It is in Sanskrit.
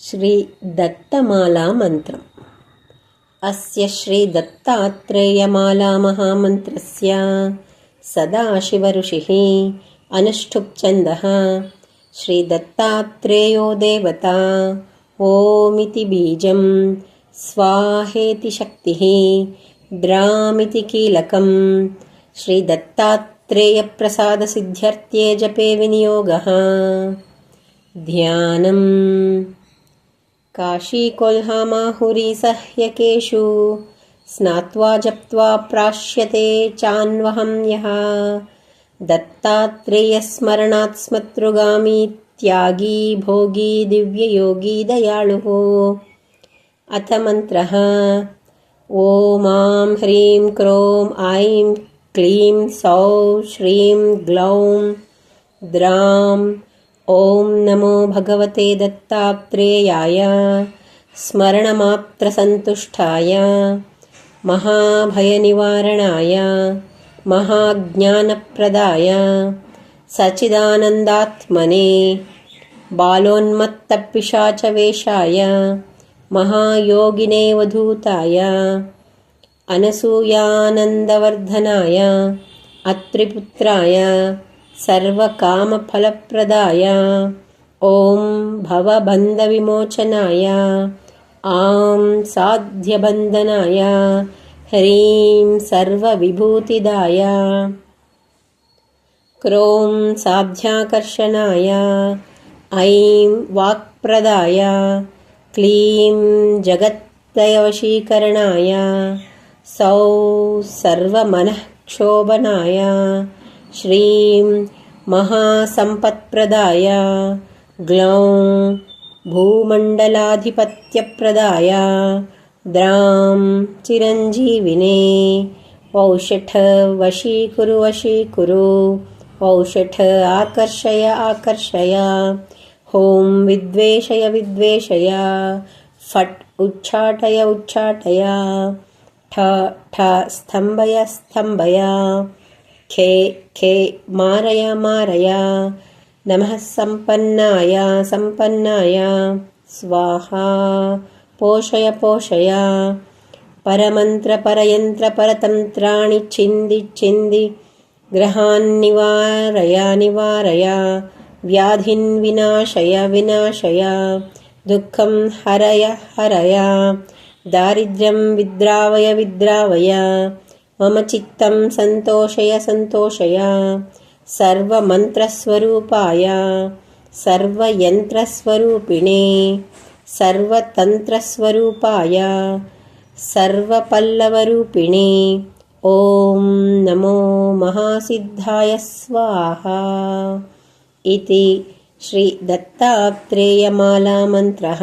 श्रीदत्तमालामन्त्रम्। अस्य श्रीदत्तात्रेयमालामहामन्त्रस्य सदाशिवऋषिः अनुष्ठुप्छन्दः श्रीदत्तात्रेयो देवता ओमिति बीजं स्वाहेति शक्तिः द्रामिति कीलकं श्रीदत्तात्रेयप्रसादसिद्ध्यर्थे जपे विनियोगः। ध्यानम् काशीकोल्हामाहुरीसह्यकेषु स्नात्वा जप्त्वा प्राश्यते चान्वहं यः। दत्तात्रेयस्मरणात् स्मतृगामी त्यागी भोगी दिव्ययोगी दयालुः अथ मन्त्रः। ॐ ह्रीं क्रों ऐं क्लीं सौं श्रीं ग्लौं द्रां ॐ नमो भगवते दत्तात्रेयाय स्मरणमात्रसन्तुष्टाय महाभयनिवारणाय महाज्ञानप्रदाय सचिदानन्दात्मने बालोन्मत्तपिशाचवेषाय महायोगिनेवधूताय अनसूयानन्दवर्धनाय अत्रिपुत्राय सर्वकामफलप्रदाय। ॐ भवबन्धविमोचनाय। आं साध्यबन्धनाय। ह्रीं सर्वविभूतिदाय। क्रों साध्याकर्षणाय। ऐं वाक्प्रदाय। क्लीं जगत्तयवशीकरणाय सौ सर्वमनःक्षोभनाय श्रीं महासम्पत्प्रदाय ग्लौं भूमण्डलाधिपत्यप्रदाय द्रां चिरञ्जीविने औषठ वशीकुरु वशीकुरु औषठ आकर्षय आकर्षय हों विद्वेषय विद्वेषय फट् उच्चाटय उच्चाटय ठ ठ स्तम्भय स्तम्भय खे खे मारय मारय नमः सम्पन्नाय सम्पन्नाय स्वाहा पोषय पोषय परमन्त्रपरयन्त्रपरतन्त्राणि छिन्दि छिन्दि ग्रहान्निवारय निवारय व्याधिन् विनाशय विनाशय दुःखं हरय हरय दारिद्र्यं विद्रावय विद्रावय मम चित्तं सन्तोषय सन्तोषय। सर्वमन्त्रस्वरूपाय सर्वयन्त्रस्वरूपिणे सर्वतन्त्रस्वरूपाय सर्वपल्लवरूपिणे। ॐ नमो महासिद्धाय स्वाहा। इति श्रीदत्तात्रेयमालामन्त्रः